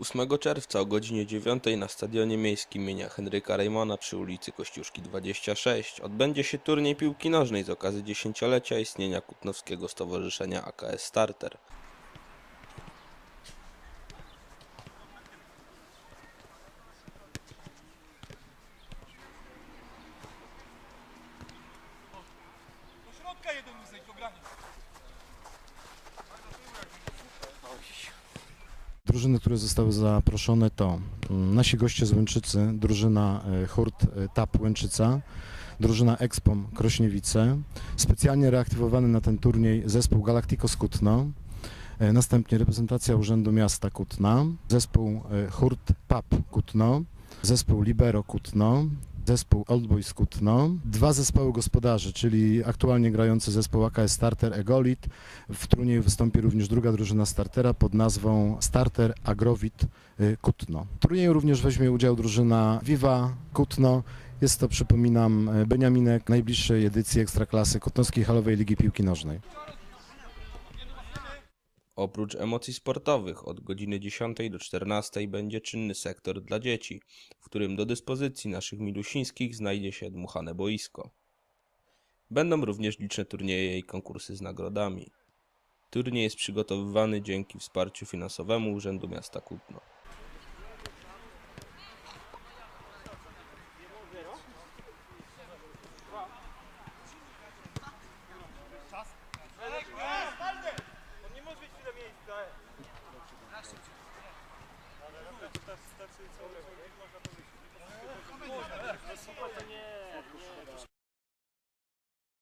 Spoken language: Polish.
8 czerwca o godzinie 9 na stadionie miejskim imienia Henryka Reymana przy ulicy Kościuszki 26 odbędzie się turniej piłki nożnej z okazji dziesięciolecia istnienia Kutnowskiego Stowarzyszenia AKS Starter. Do środka jeden ogranie. Drużyny, które zostały zaproszone to mm, nasi goście z Łęczycy, drużyna e, Hurt e, TAP Łęczyca, drużyna Expom Krośniewice, specjalnie reaktywowany na ten turniej zespół Galacticos Kutno, e, następnie reprezentacja Urzędu Miasta Kutna, zespół Hurt PAP Kutno, zespół Libero Kutno, zespół Old Boys Kutno, dwa zespoły gospodarzy, czyli aktualnie grający zespół AKS Starter Egolit, w turnieju wystąpi również druga drużyna startera pod nazwą Starter Agrowit y, Kutno. W turnieju również weźmie udział drużyna Viva Kutno. Jest to, przypominam, y, Beniaminek najbliższej edycji Ekstraklasy Kutnowskiej Halowej Ligi Piłki Nożnej. Oprócz emocji sportowych od godziny 10 do 14 będzie czynny sektor dla dzieci, w którym do dyspozycji naszych milusińskich znajdzie się dmuchane boisko. Będą również liczne turnieje i konkursy z nagrodami. Turniej jest przygotowywany dzięki wsparciu finansowemu Urzędu Miasta Kutno. nie, nie.